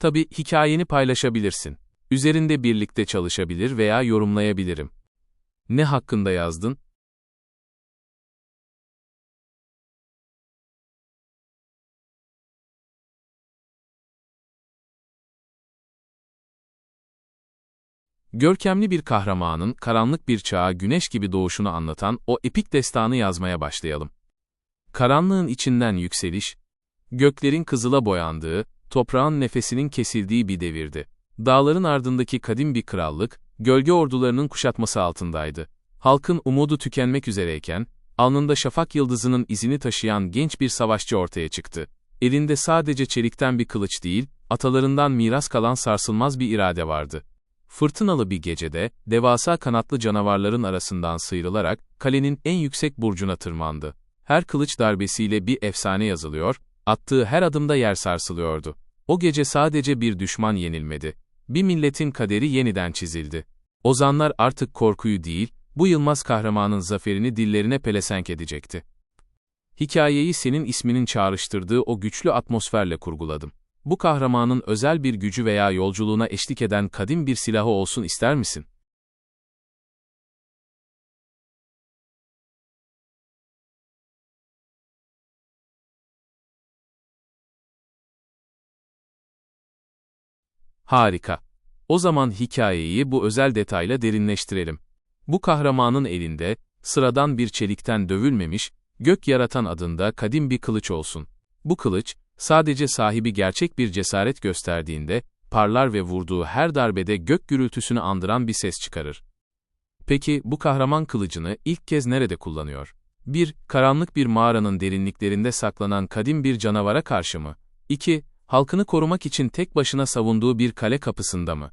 Tabi hikayeni paylaşabilirsin. Üzerinde birlikte çalışabilir veya yorumlayabilirim. Ne hakkında yazdın? Görkemli bir kahramanın karanlık bir çağa güneş gibi doğuşunu anlatan o epik destanı yazmaya başlayalım. Karanlığın içinden yükseliş, göklerin kızıla boyandığı, toprağın nefesinin kesildiği bir devirdi. Dağların ardındaki kadim bir krallık, gölge ordularının kuşatması altındaydı. Halkın umudu tükenmek üzereyken, alnında şafak yıldızının izini taşıyan genç bir savaşçı ortaya çıktı. Elinde sadece çelikten bir kılıç değil, atalarından miras kalan sarsılmaz bir irade vardı. Fırtınalı bir gecede, devasa kanatlı canavarların arasından sıyrılarak, kalenin en yüksek burcuna tırmandı. Her kılıç darbesiyle bir efsane yazılıyor, attığı her adımda yer sarsılıyordu. O gece sadece bir düşman yenilmedi. Bir milletin kaderi yeniden çizildi. Ozanlar artık korkuyu değil, bu yılmaz kahramanın zaferini dillerine pelesenk edecekti. Hikayeyi senin isminin çağrıştırdığı o güçlü atmosferle kurguladım. Bu kahramanın özel bir gücü veya yolculuğuna eşlik eden kadim bir silahı olsun ister misin? Harika. O zaman hikayeyi bu özel detayla derinleştirelim. Bu kahramanın elinde, sıradan bir çelikten dövülmemiş, gök yaratan adında kadim bir kılıç olsun. Bu kılıç, sadece sahibi gerçek bir cesaret gösterdiğinde, parlar ve vurduğu her darbede gök gürültüsünü andıran bir ses çıkarır. Peki bu kahraman kılıcını ilk kez nerede kullanıyor? 1. Karanlık bir mağaranın derinliklerinde saklanan kadim bir canavara karşı mı? 2. Halkını korumak için tek başına savunduğu bir kale kapısında mı?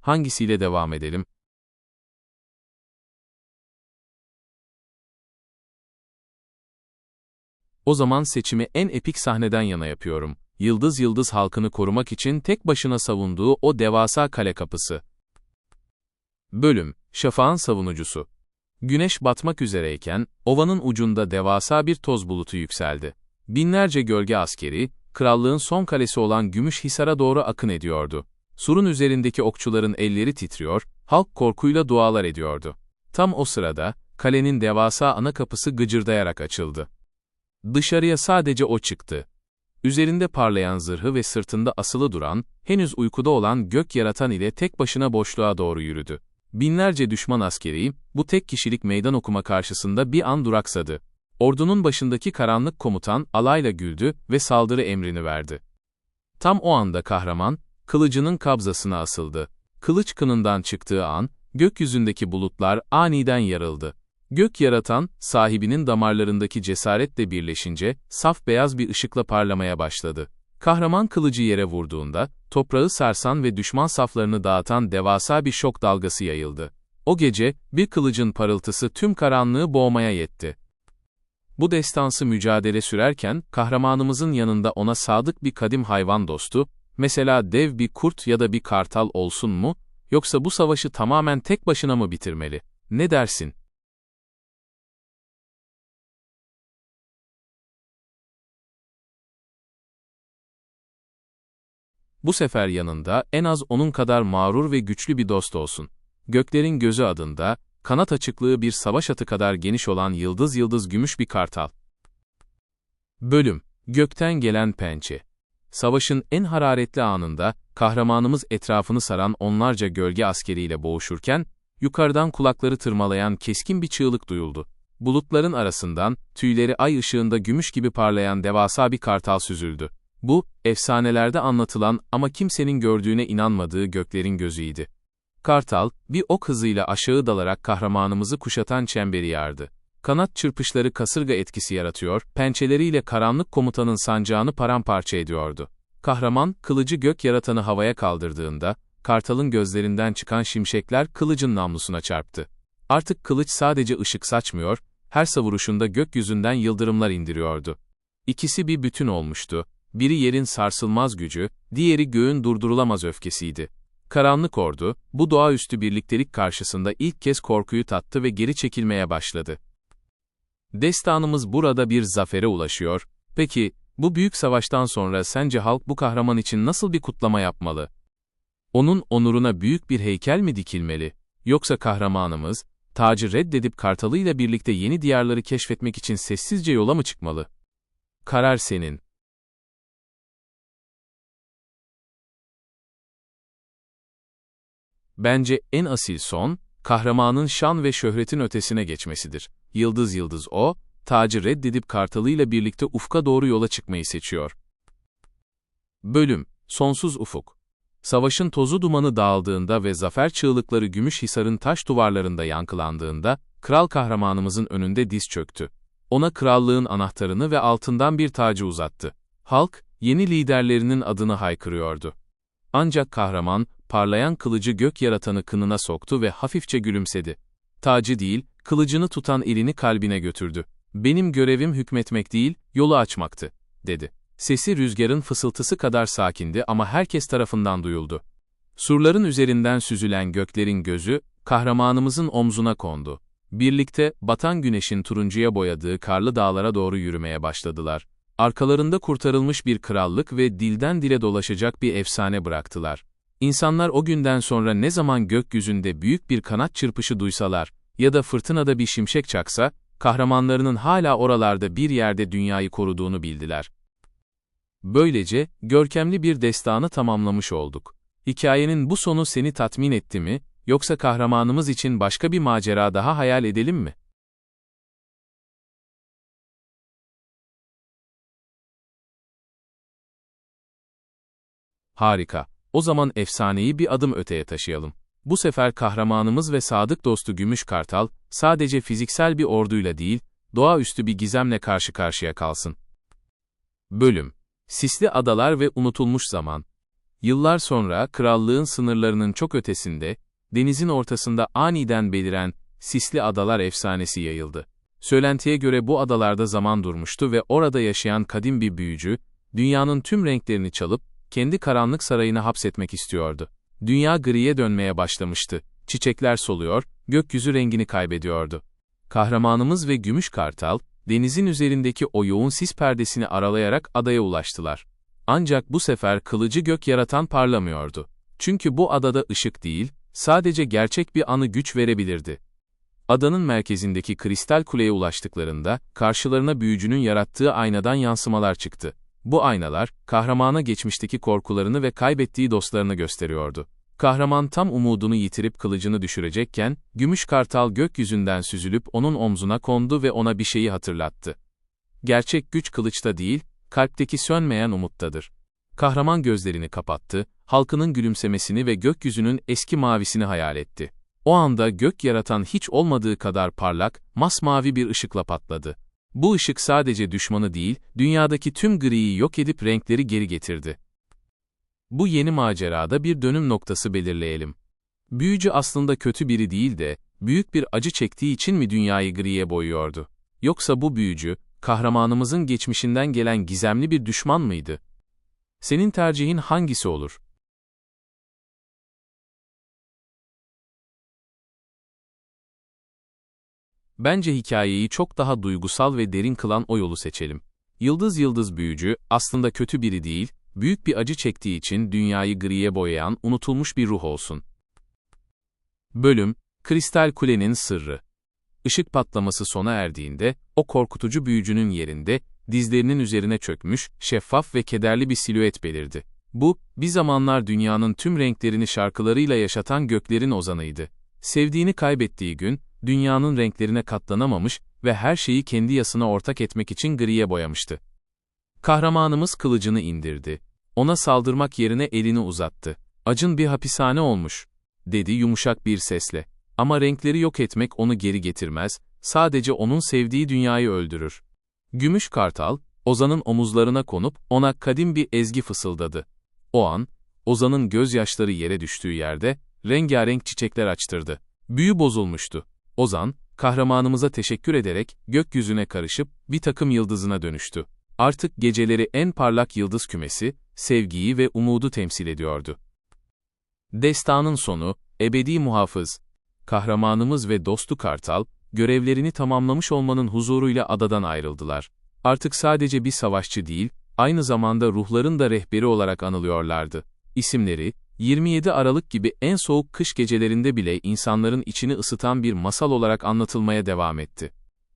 Hangisiyle devam edelim? O zaman seçimi en epik sahneden yana yapıyorum. Yıldız yıldız halkını korumak için tek başına savunduğu o devasa kale kapısı. Bölüm, Şafağın savunucusu. Güneş batmak üzereyken, ovanın ucunda devasa bir toz bulutu yükseldi. Binlerce gölge askeri, krallığın son kalesi olan Gümüşhisar'a doğru akın ediyordu. Surun üzerindeki okçuların elleri titriyor, halk korkuyla dualar ediyordu. Tam o sırada, kalenin devasa ana kapısı gıcırdayarak açıldı. Dışarıya sadece o çıktı. Üzerinde parlayan zırhı ve sırtında asılı duran, henüz uykuda olan gök yaratan ile tek başına boşluğa doğru yürüdü. Binlerce düşman askeri, bu tek kişilik meydan okuma karşısında bir an duraksadı. Ordunun başındaki karanlık komutan alayla güldü ve saldırı emrini verdi. Tam o anda kahraman, kılıcının kabzasına asıldı. Kılıç kınından çıktığı an, gökyüzündeki bulutlar aniden yarıldı. Gök yaratan, sahibinin damarlarındaki cesaretle birleşince, saf beyaz bir ışıkla parlamaya başladı. Kahraman kılıcı yere vurduğunda, toprağı sarsan ve düşman saflarını dağıtan devasa bir şok dalgası yayıldı. O gece, bir kılıcın parıltısı tüm karanlığı boğmaya yetti. Bu destansı mücadele sürerken, kahramanımızın yanında ona sadık bir kadim hayvan dostu, mesela dev bir kurt ya da bir kartal olsun mu, yoksa bu savaşı tamamen tek başına mı bitirmeli? Ne dersin? Bu sefer yanında en az onun kadar mağrur ve güçlü bir dost olsun. Göklerin gözü adında, kanat açıklığı bir savaş atı kadar geniş olan yıldız yıldız gümüş bir kartal. Bölüm, Gökten Gelen Pençe Savaşın en hararetli anında, kahramanımız etrafını saran onlarca gölge askeriyle boğuşurken, yukarıdan kulakları tırmalayan keskin bir çığlık duyuldu. Bulutların arasından, tüyleri ay ışığında gümüş gibi parlayan devasa bir kartal süzüldü. Bu, efsanelerde anlatılan ama kimsenin gördüğüne inanmadığı göklerin gözüydi. Kartal, bir ok hızıyla aşağı dalarak kahramanımızı kuşatan çemberi yardı. Kanat çırpışları kasırga etkisi yaratıyor, pençeleriyle karanlık komutanın sancağını paramparça ediyordu. Kahraman, kılıcı gök yaratanı havaya kaldırdığında, kartalın gözlerinden çıkan şimşekler kılıcın namlusuna çarptı. Artık kılıç sadece ışık saçmıyor, her savuruşunda gökyüzünden yıldırımlar indiriyordu. İkisi bir bütün olmuştu. Biri yerin sarsılmaz gücü, diğeri göğün durdurulamaz öfkesiydi. Karanlık ordu, bu doğaüstü birliktelik karşısında ilk kez korkuyu tattı ve geri çekilmeye başladı. Destanımız burada bir zafere ulaşıyor. Peki, Bu büyük savaştan sonra sence halk bu kahraman için nasıl bir kutlama yapmalı? Onun onuruna büyük bir heykel mi dikilmeli? Yoksa kahramanımız, tacı reddedip kartalıyla birlikte yeni diyarları keşfetmek için sessizce yola mı çıkmalı? Karar senin. Bence en asil son, kahramanın şan ve şöhretin ötesine geçmesidir. Yıldız yıldız o, tacı reddedip kartalıyla birlikte ufka doğru yola çıkmayı seçiyor. Bölüm Sonsuz Ufuk Savaşın tozu dumanı dağıldığında ve zafer çığlıkları Gümüşhisar'ın taş duvarlarında yankılandığında, kral kahramanımızın önünde diz çöktü. Ona krallığın anahtarını ve altından bir tacı uzattı. Halk, yeni liderlerinin adını haykırıyordu. Ancak kahraman, parlayan kılıcı gök yaratanı kınına soktu ve hafifçe gülümsedi. Tacı değil, kılıcını tutan elini kalbine götürdü. Benim görevim hükmetmek değil, yolu açmaktı, dedi. Sesi rüzgarın fısıltısı kadar sakindi ama herkes tarafından duyuldu. Surların üzerinden süzülen göklerin gözü, kahramanımızın omzuna kondu. Birlikte, batan güneşin turuncuya boyadığı karlı dağlara doğru yürümeye başladılar. Arkalarında kurtarılmış bir krallık ve dilden dile dolaşacak bir efsane bıraktılar. İnsanlar o günden sonra ne zaman gökyüzünde büyük bir kanat çırpışı duysalar ya da fırtınada bir şimşek çaksa, kahramanlarının hala oralarda bir yerde dünyayı koruduğunu bildiler. Böylece, görkemli bir destanı tamamlamış olduk. Hikayenin bu sonu seni tatmin etti mi, yoksa kahramanımız için başka bir macera daha hayal edelim mi? Harika. O zaman efsaneyi bir adım öteye taşıyalım. Bu sefer kahramanımız ve sadık dostu Gümüş Kartal, sadece fiziksel bir orduyla değil, doğaüstü bir gizemle karşı karşıya kalsın. Bölüm Sisli Adalar ve Unutulmuş Zaman Yıllar sonra, krallığın sınırlarının çok ötesinde, denizin ortasında aniden beliren Sisli Adalar efsanesi yayıldı. Söylentiye göre bu adalarda zaman durmuştu ve orada yaşayan kadim bir büyücü, dünyanın tüm renklerini çalıp, kendi karanlık sarayına hapsetmek istiyordu. Dünya griye dönmeye başlamıştı. Çiçekler soluyor, gökyüzü rengini kaybediyordu. Kahramanımız ve Gümüş Kartal, denizin üzerindeki o yoğun sis perdesini aralayarak adaya ulaştılar. Ancak bu sefer kılıcı gök yaratan parlamıyordu. Çünkü bu adada ışık değil, sadece gerçek bir anı güç verebilirdi. Adanın merkezindeki kristal kuleye ulaştıklarında, karşılarına büyücünün yarattığı aynadan yansımalar çıktı. Bu aynalar, kahramana geçmişteki korkularını ve kaybettiği dostlarını gösteriyordu. Kahraman tam umudunu yitirip kılıcını düşürecekken, gümüş kartal gökyüzünden süzülüp onun omzuna kondu ve ona bir şeyi hatırlattı. Gerçek güç kılıçta değil, kalpteki sönmeyen umuttadır. Kahraman gözlerini kapattı, halkının gülümsemesini ve gökyüzünün eski mavisini hayal etti. O anda gök yaratan hiç olmadığı kadar parlak, masmavi bir ışıkla patladı. Bu ışık sadece düşmanı değil, dünyadaki tüm griyi yok edip renkleri geri getirdi. Bu yeni macerada bir dönüm noktası belirleyelim. Büyücü aslında kötü biri değil de, büyük bir acı çektiği için mi dünyayı griye boyuyordu? Yoksa bu büyücü, kahramanımızın geçmişinden gelen gizemli bir düşman mıydı? Senin tercihin hangisi olur? Bence hikayeyi çok daha duygusal ve derin kılan o yolu seçelim. Yıldız Yıldız büyücü, aslında kötü biri değil, büyük bir acı çektiği için dünyayı griye boyayan unutulmuş bir ruh olsun. Bölüm, Kristal Kulenin Sırrı Işık patlaması sona erdiğinde, o korkutucu büyücünün yerinde, dizlerinin üzerine çökmüş, şeffaf ve kederli bir silüet belirdi. Bu, bir zamanlar dünyanın tüm renklerini şarkılarıyla yaşatan göklerin ozanıydı. Sevdiğini kaybettiği gün, dünyanın renklerine katlanamamış ve her şeyi kendi yasına ortak etmek için griye boyamıştı. Kahramanımız kılıcını indirdi. Ona saldırmak yerine elini uzattı. Acın bir hapishane olmuş, dedi yumuşak bir sesle. Ama renkleri yok etmek onu geri getirmez, sadece onun sevdiği dünyayı öldürür. Gümüş Kartal, Ozan'ın omuzlarına konup ona kadim bir ezgi fısıldadı. O an, Ozan'ın gözyaşları yere düştüğü yerde, rengarenk çiçekler açtırdı. Büyü bozulmuştu. Ozan, kahramanımıza teşekkür ederek gökyüzüne karışıp bir takım yıldızına dönüştü. Artık geceleri en parlak yıldız kümesi, sevgiyi ve umudu temsil ediyordu. Destanın sonu, ebedi muhafız. Kahramanımız ve dostu Kartal, görevlerini tamamlamış olmanın huzuruyla adadan ayrıldılar. Artık sadece bir savaşçı değil, aynı zamanda ruhların da rehberi olarak anılıyorlardı. İsimleri, 27 Aralık gibi en soğuk kış gecelerinde bile insanların içini ısıtan bir masal olarak anlatılmaya devam etti.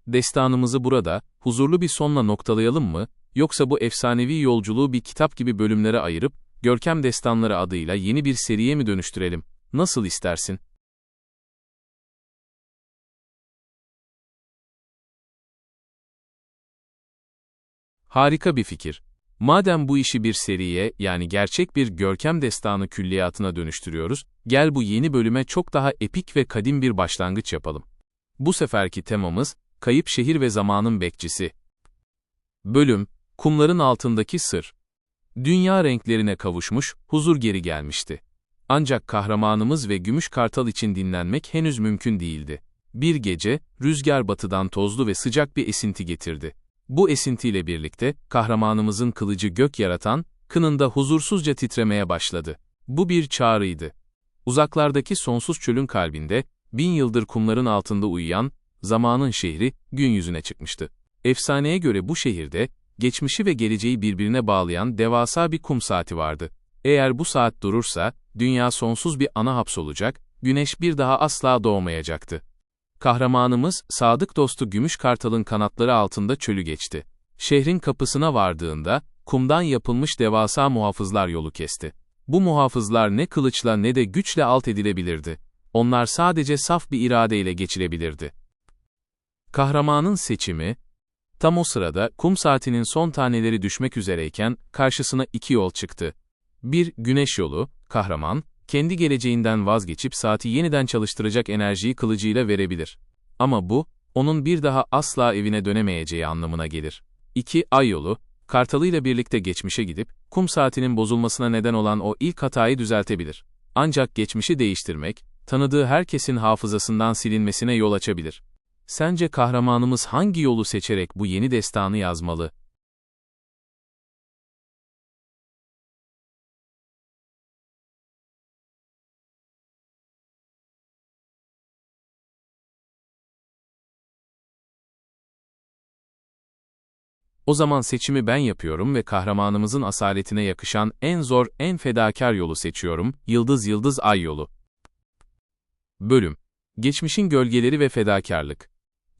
Destanımızı burada, huzurlu bir sonla noktalayalım mı, yoksa bu efsanevi yolculuğu bir kitap gibi bölümlere ayırıp, Görkem Destanları adıyla yeni bir seriye mi dönüştürelim? Nasıl istersin? Harika bir fikir. Madem bu işi bir seriye, yani gerçek bir görkem destanı külliyatına dönüştürüyoruz, gel bu yeni bölüme çok daha epik ve kadim bir başlangıç yapalım. Bu seferki temamız, Kayıp Şehir ve Zamanın Bekçisi. Bölüm, Kumların Altındaki Sır. Dünya renklerine kavuşmuş, huzur geri gelmişti. Ancak kahramanımız ve Gümüş Kartal için dinlenmek henüz mümkün değildi. Bir gece, rüzgar batıdan tozlu ve sıcak bir esinti getirdi. Bu esintiyle birlikte, kahramanımızın kılıcı gök yaratan, kınında huzursuzca titremeye başladı. Bu bir çağrıydı. Uzaklardaki sonsuz çölün kalbinde, bin yıldır kumların altında uyuyan, zamanın şehri, gün yüzüne çıkmıştı. Efsaneye göre bu şehirde, geçmişi ve geleceği birbirine bağlayan devasa bir kum saati vardı. Eğer bu saat durursa, dünya sonsuz bir ana hapsolacak, güneş bir daha asla doğmayacaktı. Kahramanımız, sadık dostu Gümüş Kartal'ın kanatları altında çölü geçti. Şehrin kapısına vardığında, kumdan yapılmış devasa muhafızlar yolu kesti. Bu muhafızlar ne kılıçla ne de güçle alt edilebilirdi. Onlar sadece saf bir iradeyle geçilebilirdi. Kahramanın seçimi, tam o sırada kum saatinin son taneleri düşmek üzereyken karşısına iki yol çıktı. Bir, güneş yolu, kahraman, kendi geleceğinden vazgeçip saati yeniden çalıştıracak enerjiyi kılıcıyla verebilir. Ama bu, onun bir daha asla evine dönemeyeceği anlamına gelir. 2. Ay yolu, kartalıyla birlikte geçmişe gidip, kum saatinin bozulmasına neden olan o ilk hatayı düzeltebilir. Ancak geçmişi değiştirmek, tanıdığı herkesin hafızasından silinmesine yol açabilir. Sence kahramanımız hangi yolu seçerek bu yeni destanı yazmalı? O zaman seçimi ben yapıyorum ve kahramanımızın asaletine yakışan en zor, en fedakar yolu seçiyorum, yıldız yıldız ay yolu. Bölüm Geçmişin gölgeleri ve fedakarlık.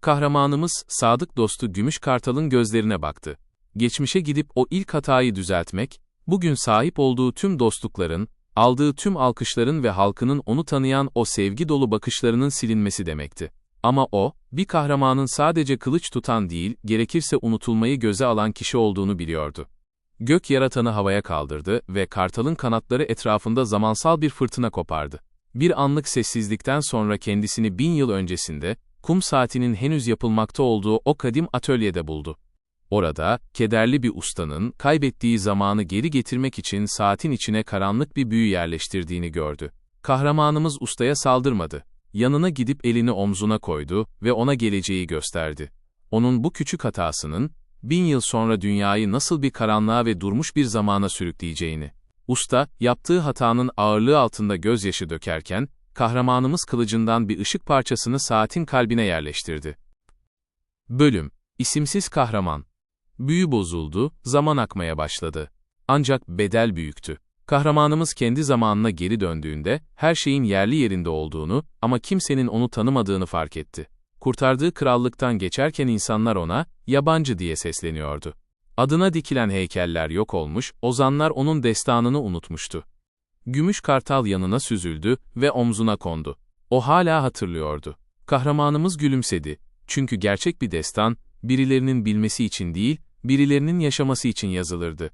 Kahramanımız, sadık dostu Gümüş Kartal'ın gözlerine baktı. Geçmişe gidip o ilk hatayı düzeltmek, bugün sahip olduğu tüm dostlukların, aldığı tüm alkışların ve halkının onu tanıyan o sevgi dolu bakışlarının silinmesi demekti. Ama o, bir kahramanın sadece kılıç tutan değil, gerekirse unutulmayı göze alan kişi olduğunu biliyordu. Gök yaratanı havaya kaldırdı ve kartalın kanatları etrafında zamansal bir fırtına kopardı. Bir anlık sessizlikten sonra kendisini bin yıl öncesinde, kum saatinin henüz yapılmakta olduğu o kadim atölyede buldu. Orada, kederli bir ustanın, kaybettiği zamanı geri getirmek için saatin içine karanlık bir büyü yerleştirdiğini gördü. Kahramanımız ustaya saldırmadı yanına gidip elini omzuna koydu ve ona geleceği gösterdi. Onun bu küçük hatasının, bin yıl sonra dünyayı nasıl bir karanlığa ve durmuş bir zamana sürükleyeceğini. Usta, yaptığı hatanın ağırlığı altında gözyaşı dökerken, kahramanımız kılıcından bir ışık parçasını saatin kalbine yerleştirdi. Bölüm İsimsiz Kahraman Büyü bozuldu, zaman akmaya başladı. Ancak bedel büyüktü. Kahramanımız kendi zamanına geri döndüğünde, her şeyin yerli yerinde olduğunu ama kimsenin onu tanımadığını fark etti. Kurtardığı krallıktan geçerken insanlar ona, yabancı diye sesleniyordu. Adına dikilen heykeller yok olmuş, ozanlar onun destanını unutmuştu. Gümüş kartal yanına süzüldü ve omzuna kondu. O hala hatırlıyordu. Kahramanımız gülümsedi. Çünkü gerçek bir destan, birilerinin bilmesi için değil, birilerinin yaşaması için yazılırdı.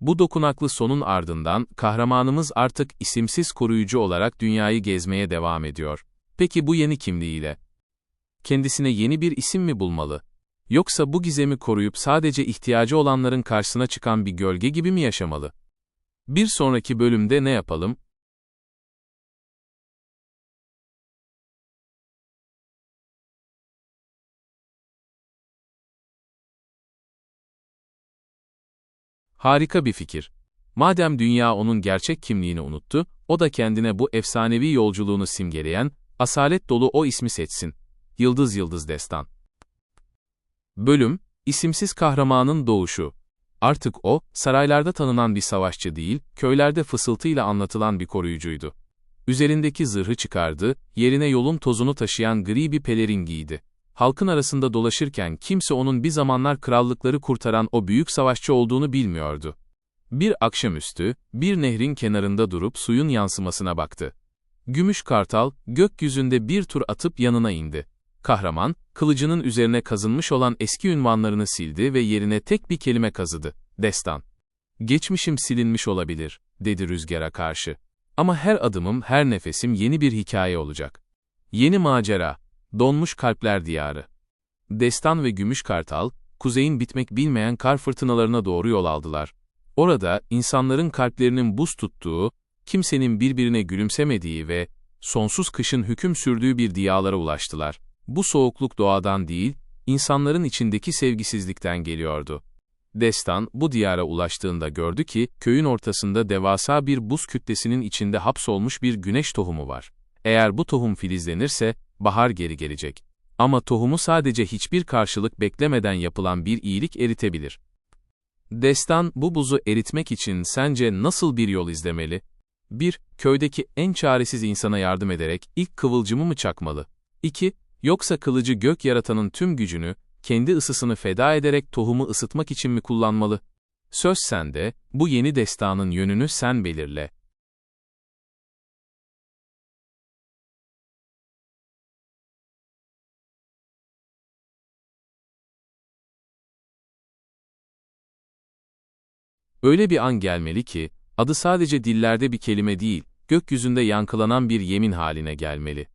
Bu dokunaklı sonun ardından kahramanımız artık isimsiz koruyucu olarak dünyayı gezmeye devam ediyor. Peki bu yeni kimliğiyle kendisine yeni bir isim mi bulmalı? Yoksa bu gizemi koruyup sadece ihtiyacı olanların karşısına çıkan bir gölge gibi mi yaşamalı? Bir sonraki bölümde ne yapalım? Harika bir fikir. Madem dünya onun gerçek kimliğini unuttu, o da kendine bu efsanevi yolculuğunu simgeleyen, asalet dolu o ismi seçsin. Yıldız Yıldız Destan. Bölüm, İsimsiz Kahramanın Doğuşu. Artık o, saraylarda tanınan bir savaşçı değil, köylerde fısıltıyla anlatılan bir koruyucuydu. Üzerindeki zırhı çıkardı, yerine yolun tozunu taşıyan gri bir pelerin giydi. Halkın arasında dolaşırken kimse onun bir zamanlar krallıkları kurtaran o büyük savaşçı olduğunu bilmiyordu. Bir akşamüstü, bir nehrin kenarında durup suyun yansımasına baktı. Gümüş kartal, gökyüzünde bir tur atıp yanına indi. Kahraman, kılıcının üzerine kazınmış olan eski ünvanlarını sildi ve yerine tek bir kelime kazıdı. Destan. Geçmişim silinmiş olabilir, dedi rüzgara karşı. Ama her adımım, her nefesim yeni bir hikaye olacak. Yeni macera, donmuş kalpler diyarı. Destan ve Gümüş Kartal, kuzeyin bitmek bilmeyen kar fırtınalarına doğru yol aldılar. Orada, insanların kalplerinin buz tuttuğu, kimsenin birbirine gülümsemediği ve sonsuz kışın hüküm sürdüğü bir diyarlara ulaştılar. Bu soğukluk doğadan değil, insanların içindeki sevgisizlikten geliyordu. Destan, bu diyara ulaştığında gördü ki, köyün ortasında devasa bir buz kütlesinin içinde hapsolmuş bir güneş tohumu var. Eğer bu tohum filizlenirse, bahar geri gelecek. Ama tohumu sadece hiçbir karşılık beklemeden yapılan bir iyilik eritebilir. Destan, bu buzu eritmek için sence nasıl bir yol izlemeli? 1. Köydeki en çaresiz insana yardım ederek ilk kıvılcımı mı çakmalı? 2. Yoksa kılıcı gök yaratanın tüm gücünü, kendi ısısını feda ederek tohumu ısıtmak için mi kullanmalı? Söz sende, bu yeni destanın yönünü sen belirle. Öyle bir an gelmeli ki, adı sadece dillerde bir kelime değil, gökyüzünde yankılanan bir yemin haline gelmeli.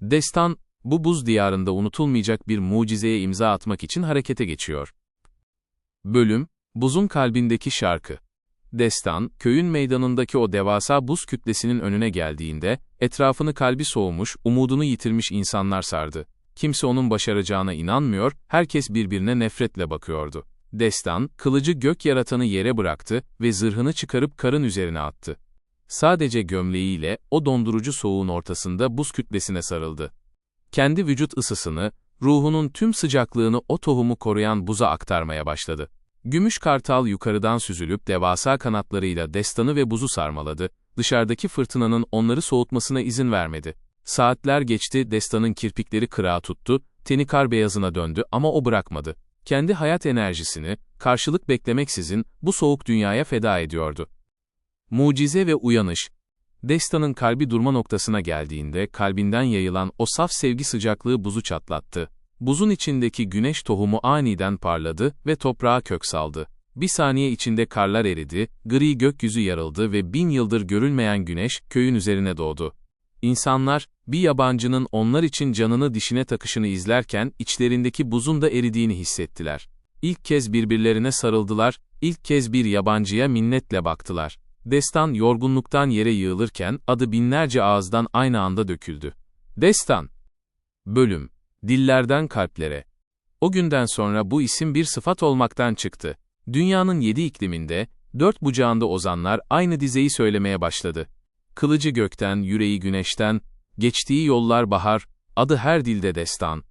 Destan, bu buz diyarında unutulmayacak bir mucizeye imza atmak için harekete geçiyor. Bölüm, Buzun Kalbindeki Şarkı Destan, köyün meydanındaki o devasa buz kütlesinin önüne geldiğinde, etrafını kalbi soğumuş, umudunu yitirmiş insanlar sardı. Kimse onun başaracağına inanmıyor, herkes birbirine nefretle bakıyordu. Destan, kılıcı gök yaratanı yere bıraktı ve zırhını çıkarıp karın üzerine attı. Sadece gömleğiyle, o dondurucu soğuğun ortasında buz kütlesine sarıldı kendi vücut ısısını, ruhunun tüm sıcaklığını o tohumu koruyan buza aktarmaya başladı. Gümüş kartal yukarıdan süzülüp devasa kanatlarıyla destanı ve buzu sarmaladı, dışarıdaki fırtınanın onları soğutmasına izin vermedi. Saatler geçti, destanın kirpikleri kırağa tuttu, teni kar beyazına döndü ama o bırakmadı. Kendi hayat enerjisini, karşılık beklemeksizin, bu soğuk dünyaya feda ediyordu. Mucize ve uyanış, Desta'nın kalbi durma noktasına geldiğinde kalbinden yayılan o saf sevgi sıcaklığı buzu çatlattı. Buzun içindeki güneş tohumu aniden parladı ve toprağa kök saldı. Bir saniye içinde karlar eridi, gri gökyüzü yarıldı ve bin yıldır görülmeyen güneş köyün üzerine doğdu. İnsanlar, bir yabancının onlar için canını dişine takışını izlerken içlerindeki buzun da eridiğini hissettiler. İlk kez birbirlerine sarıldılar, ilk kez bir yabancıya minnetle baktılar. Destan yorgunluktan yere yığılırken adı binlerce ağızdan aynı anda döküldü. Destan. Bölüm. Dillerden kalplere. O günden sonra bu isim bir sıfat olmaktan çıktı. Dünyanın yedi ikliminde, dört bucağında ozanlar aynı dizeyi söylemeye başladı. Kılıcı gökten, yüreği güneşten, geçtiği yollar bahar, adı her dilde destan.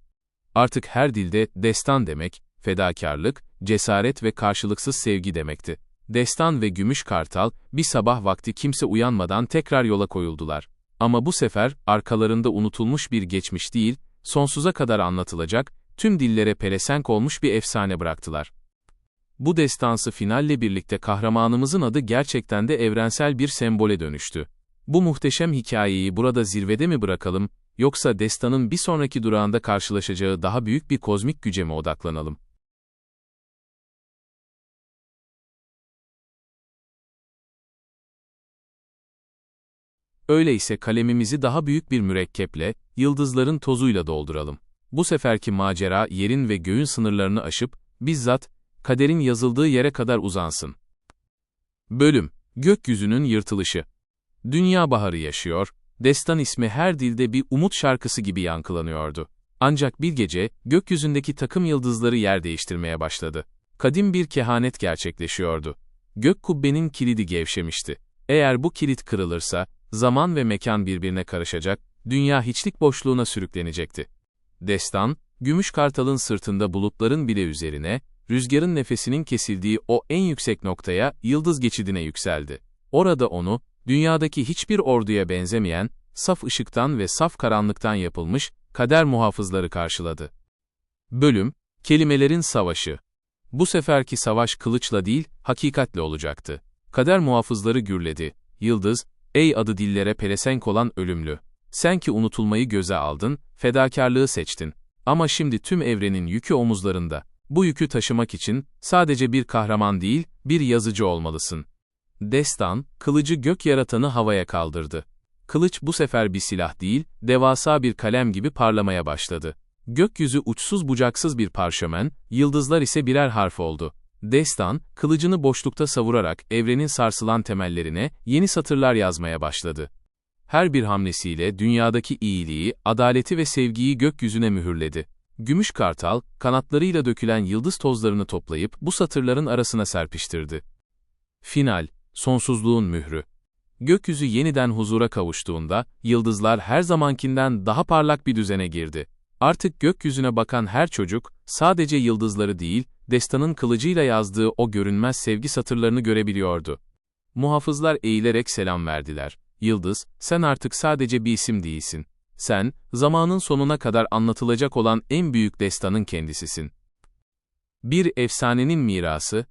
Artık her dilde destan demek, fedakarlık, cesaret ve karşılıksız sevgi demekti. Destan ve Gümüş Kartal, bir sabah vakti kimse uyanmadan tekrar yola koyuldular. Ama bu sefer, arkalarında unutulmuş bir geçmiş değil, sonsuza kadar anlatılacak, tüm dillere pelesenk olmuş bir efsane bıraktılar. Bu destansı finalle birlikte kahramanımızın adı gerçekten de evrensel bir sembole dönüştü. Bu muhteşem hikayeyi burada zirvede mi bırakalım, yoksa destanın bir sonraki durağında karşılaşacağı daha büyük bir kozmik güce mi odaklanalım? Öyleyse kalemimizi daha büyük bir mürekkeple, yıldızların tozuyla dolduralım. Bu seferki macera yerin ve göğün sınırlarını aşıp, bizzat, kaderin yazıldığı yere kadar uzansın. Bölüm, Gökyüzünün Yırtılışı Dünya baharı yaşıyor, destan ismi her dilde bir umut şarkısı gibi yankılanıyordu. Ancak bir gece, gökyüzündeki takım yıldızları yer değiştirmeye başladı. Kadim bir kehanet gerçekleşiyordu. Gök kubbenin kilidi gevşemişti. Eğer bu kilit kırılırsa, zaman ve mekan birbirine karışacak, dünya hiçlik boşluğuna sürüklenecekti. Destan, gümüş kartalın sırtında bulutların bile üzerine, rüzgarın nefesinin kesildiği o en yüksek noktaya, yıldız geçidine yükseldi. Orada onu, dünyadaki hiçbir orduya benzemeyen, saf ışıktan ve saf karanlıktan yapılmış, kader muhafızları karşıladı. Bölüm, Kelimelerin Savaşı Bu seferki savaş kılıçla değil, hakikatle olacaktı. Kader muhafızları gürledi. Yıldız, ey adı dillere pelesenk olan ölümlü. Sen ki unutulmayı göze aldın, fedakarlığı seçtin. Ama şimdi tüm evrenin yükü omuzlarında. Bu yükü taşımak için sadece bir kahraman değil, bir yazıcı olmalısın. Destan, kılıcı gök yaratanı havaya kaldırdı. Kılıç bu sefer bir silah değil, devasa bir kalem gibi parlamaya başladı. Gökyüzü uçsuz bucaksız bir parşömen, yıldızlar ise birer harf oldu. Destan, kılıcını boşlukta savurarak evrenin sarsılan temellerine yeni satırlar yazmaya başladı. Her bir hamlesiyle dünyadaki iyiliği, adaleti ve sevgiyi gökyüzüne mühürledi. Gümüş kartal, kanatlarıyla dökülen yıldız tozlarını toplayıp bu satırların arasına serpiştirdi. Final, sonsuzluğun mührü. Gökyüzü yeniden huzura kavuştuğunda, yıldızlar her zamankinden daha parlak bir düzene girdi. Artık gökyüzüne bakan her çocuk, sadece yıldızları değil, destanın kılıcıyla yazdığı o görünmez sevgi satırlarını görebiliyordu. Muhafızlar eğilerek selam verdiler. Yıldız, sen artık sadece bir isim değilsin. Sen, zamanın sonuna kadar anlatılacak olan en büyük destanın kendisisin. Bir efsanenin mirası,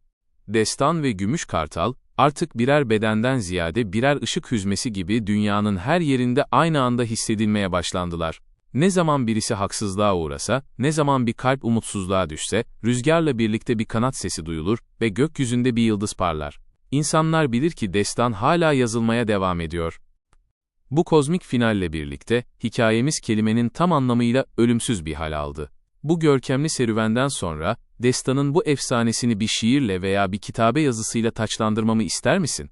destan ve gümüş kartal, artık birer bedenden ziyade birer ışık hüzmesi gibi dünyanın her yerinde aynı anda hissedilmeye başlandılar. Ne zaman birisi haksızlığa uğrasa, ne zaman bir kalp umutsuzluğa düşse, rüzgarla birlikte bir kanat sesi duyulur ve gökyüzünde bir yıldız parlar. İnsanlar bilir ki destan hala yazılmaya devam ediyor. Bu kozmik finalle birlikte, hikayemiz kelimenin tam anlamıyla ölümsüz bir hal aldı. Bu görkemli serüvenden sonra, destanın bu efsanesini bir şiirle veya bir kitabe yazısıyla taçlandırmamı ister misin?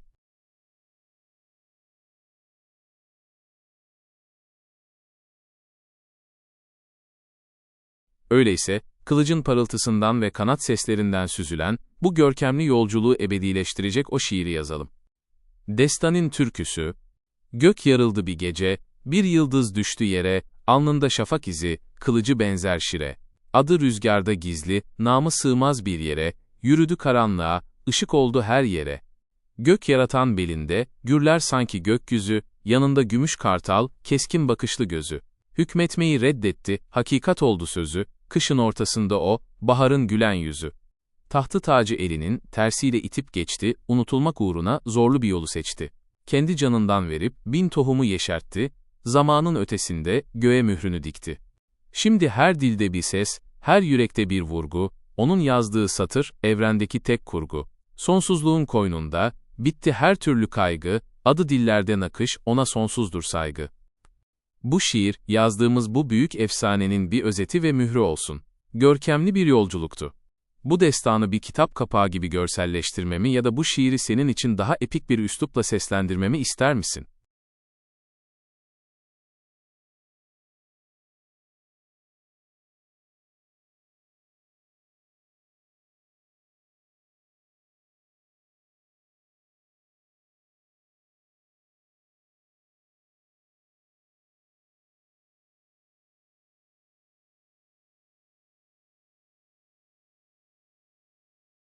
Öyleyse, kılıcın parıltısından ve kanat seslerinden süzülen, bu görkemli yolculuğu ebedileştirecek o şiiri yazalım. Destanın türküsü, Gök yarıldı bir gece, bir yıldız düştü yere, alnında şafak izi, kılıcı benzer şire. Adı rüzgarda gizli, namı sığmaz bir yere, yürüdü karanlığa, ışık oldu her yere. Gök yaratan belinde, gürler sanki gökyüzü, yanında gümüş kartal, keskin bakışlı gözü. Hükmetmeyi reddetti, hakikat oldu sözü, kışın ortasında o, baharın gülen yüzü. Tahtı tacı elinin, tersiyle itip geçti, unutulmak uğruna zorlu bir yolu seçti. Kendi canından verip, bin tohumu yeşertti, zamanın ötesinde, göğe mührünü dikti. Şimdi her dilde bir ses, her yürekte bir vurgu, onun yazdığı satır, evrendeki tek kurgu. Sonsuzluğun koynunda, bitti her türlü kaygı, adı dillerde nakış, ona sonsuzdur saygı. Bu şiir, yazdığımız bu büyük efsanenin bir özeti ve mührü olsun. Görkemli bir yolculuktu. Bu destanı bir kitap kapağı gibi görselleştirmemi ya da bu şiiri senin için daha epik bir üslupla seslendirmemi ister misin?